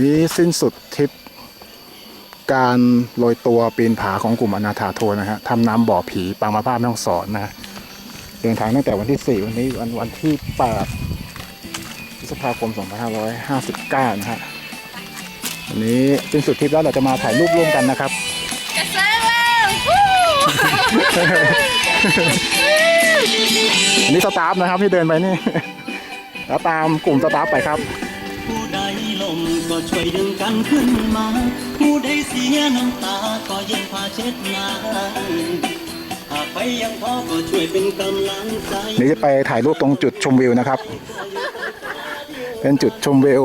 นี้สิ้นสุดทริปการโรยตัวปีนผาของกลุ่มอนาถาโทนะฮะทำน้ำบ่อผีปางมาภาพแม่ฮ่องสอนนะฮะเดินทางตั้งแต่วันที่ 4 วันนี้วันวันที่8พฤษภาคม 2559 นะฮะวันนี้สิ้นสุดทริปแล้วเราจะมาถ่ายรูปร่วมกันนะครับกระเซิงแล้ววู้อันนี้สตาฟนะครับที่เดินไปนี่ แล้วตามกลุ่มสตาฟไปครับ เดลมก็ช่วยดึงกันขึ้นมาผู้ใดเสียน้ำตาก็ยังพาเช็ดน้าหากไปยังท้อก็ช่วยเป็นกำลังใจนี่จะไปถ่ายรูปตรงจุดชมวิวนะครับ เป็นจุดชมวิว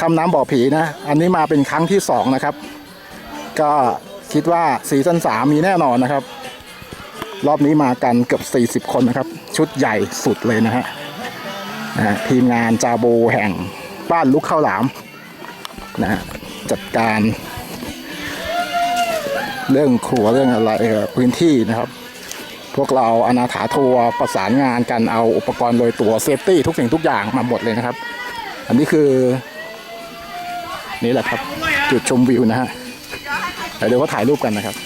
ทำน้ำบ่อผีนะ อันนี้มาเป็นครั้งที่สองนะครับ ก็คิดว่าซีซั่นสามมีแน่นอนนะครับ รอบนี้มากันเกือบ 40 คนนะครับ ชุดใหญ่สุดเลยนะฮะนะฮะทีมงานจาโบแห่ง บ้านลุกข้าวหลามนะฮะจัดการ เรื่องครัวเรื่องอะไรพื้นที่นะครับ พวกเราอนาถาทัวร์ประสานงานกันเอาอุปกรณ์โรยตัวเซฟตี้ทุกสิ่งทุกอย่างมาหมดเลยนะครับ อันนี้คือ นี่แหละครับ จุดชมวิวนะฮะเดี๋ยวเดี๋ยวก็ถ่ายรูปกันนะครับ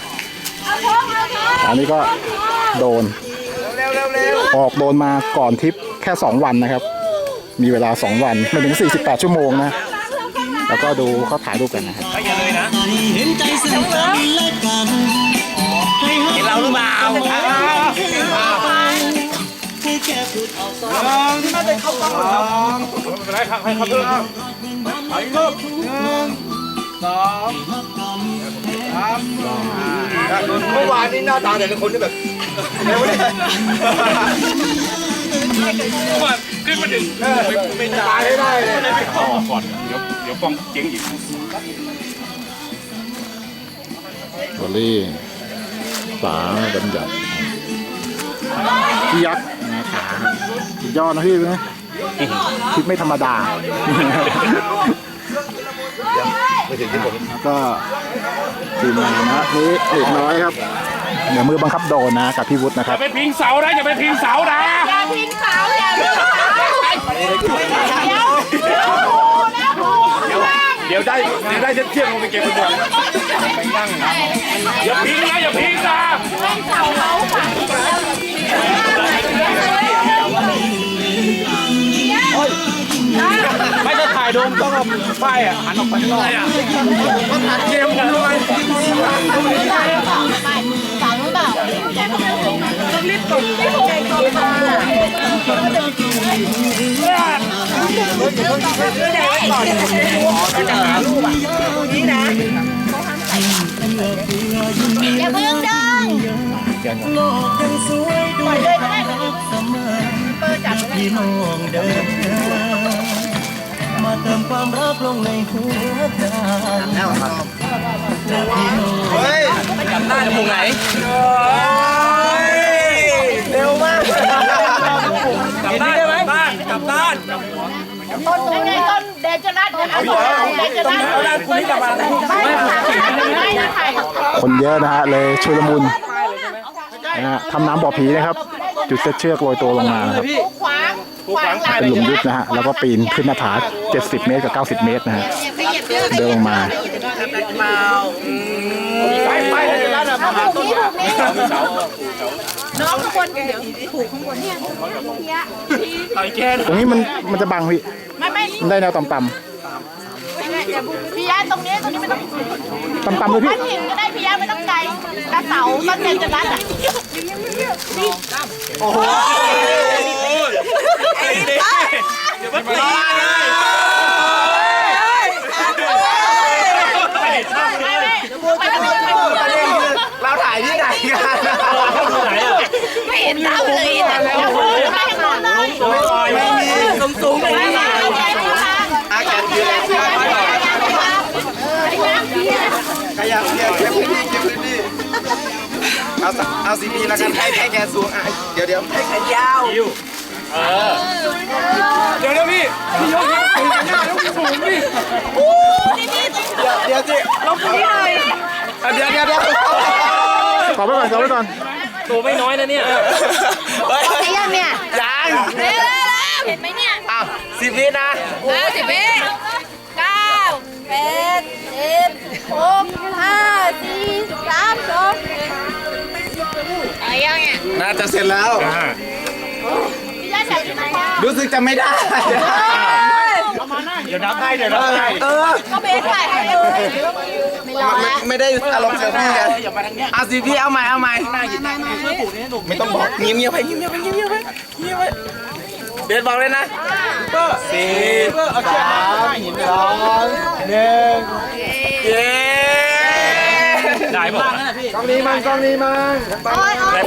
อันนี้ก็โดนออกโดนมาก่อนทริปแค่ 2 วันนะครับ มีเวลา 2 วันไม่ถึง 48 ชั่วโมงนะ แล้วก็ดูเขาถ่ายรูปกันนะครับเห็นใจซึ่งกันและกันให้เห็นเราหรือเปล่าให้แค่พูดเอาสองเมื่อวานนี่หน้าตาแต่ละคนนี่แบบ ขึ้นมาดึงไม่ตายให้ได้เลยก่อนเดี๋ยวเดี๋ยวกล้องเจ๊งอีกบอลลี่ป๋าบัญญัติพี่ยักษ์นะขาสุดยอดนะพี่นะคิดไม่ธรรมดาไม่ถึงที่ผมแล้วก็ทีมงานนะนี่เอกน้อยครับ เดี๋ยวมือบังคับโดนนะกับพี่วุฒินะคอรับย่าไปพิงเสานะอย่าไปพิงเสานะอย่าทิ้งเขาอย่าทิ้งเขาเดี๋ยวเดี๋ยวนะครูเดี๋ยวได้เดี๋ยวได้เที่ยงลงไปเก็บคนเดียวอย่าพิงนะอย่าพิงนะเสาเขาค่ะไม่จะถ่ายโดมต้องเอาป้ายอะหันออกไปข้างนอกอะเกมกันด้วย เสาหรือเปล่าต้องรีบกดรีบกดใจกดมาอย่าเพิ่งดังโลกยังสวยด้วยเสมอพี่น้องเดินมาเติมความรักลงในหัวใจ ผมไหนเร็วมากกลับบ้านได้ไหมบ้านกลับบ้านต้นยังไงต้นเดชนัทนะคะเดชนัทไม่ค่ะไม่ได้ถ่ายคนเยอะนะฮะเลยชุลมุนนะฮะทำน้ำบ่อผีนะครับ จุดเซตเชือกโรยตัวลงมานะครับขวางขวางเป็นหลุมยุบนะฮะแล้วก็ปีนขึ้นหน้าผา 70 เมตรกับ 90 เมตรนะฮะเดินลงมาไปไป เลยจะได้แบบมาหาต้น้องข้างบนเดี๋ยวผูกข้างบนเนี่ยพี่ยะไอ้แกนตรงนี้มันมันจะบังพี่ไม่ไม่มันได้แนวต่ำพี่ยะตรงนี้ตรงนี้ไม่ต้องๆต่ำๆเลยพี่พันหินก็ได้พี่ยะไม่ต้องไกลกระเสาต้นเดชนัทอะไอ้เด็กอย่ามาตีเลย เราถ่ายที่ไหนกัน ไม่เห็นเต้าเลยแต่แล้วไปทางโน้นเลย ไม่มี สูงสูงไปมาใจข้าง อาแกนเยอะ ข ยับเยอะเก็บพื้นที่เก็บพื้นที่เอาสเอาสีพีแล้วกันให้ให้แกสูงอะเดี๋ยวเดี๋ยวให้แขนยาวเดี๋ยวนะพี่พี่ยกยังสูงกันหน้าแล้วสูงพี่เดี๋ยวสิลบนี้เลยเดี๋ยวเดี๋ยวเดี๋ยวขอไว้ก่อนขอไว้ก่อนตัวไม่น้อยนะเนี่ยไอ้ยังเนี่ยยังเร็วเร็วเห็นไหมเนี่ยอ้าวสิบวินะ อะไรยังเนี่ยน่าจะเสร็จแล้วพี่ย่าใส่ชุดไหนคะรู้สึกจะไม่ได้ เดี๋ยวนับให้เดี๋ยวนับให้เออ ก็เบสถ่ายให้เลยไม่รอไม่แล้วไม่ได้อารมณ์เซลฟี่กันเอาสิพี่เอาใหม่เอาใหม่ไม่ต้องบอกเงียบเงียบๆไปเงียบเงียบๆไปเงียบเงียบๆไปเงียบไปเบสบอกเลยนะสี่เอาเชือกมาให้หินสองหนึ่งเย้ได้ป่ะกล้องนี้มั่งกล้องนี้มั่งโอ้ยโอ้ย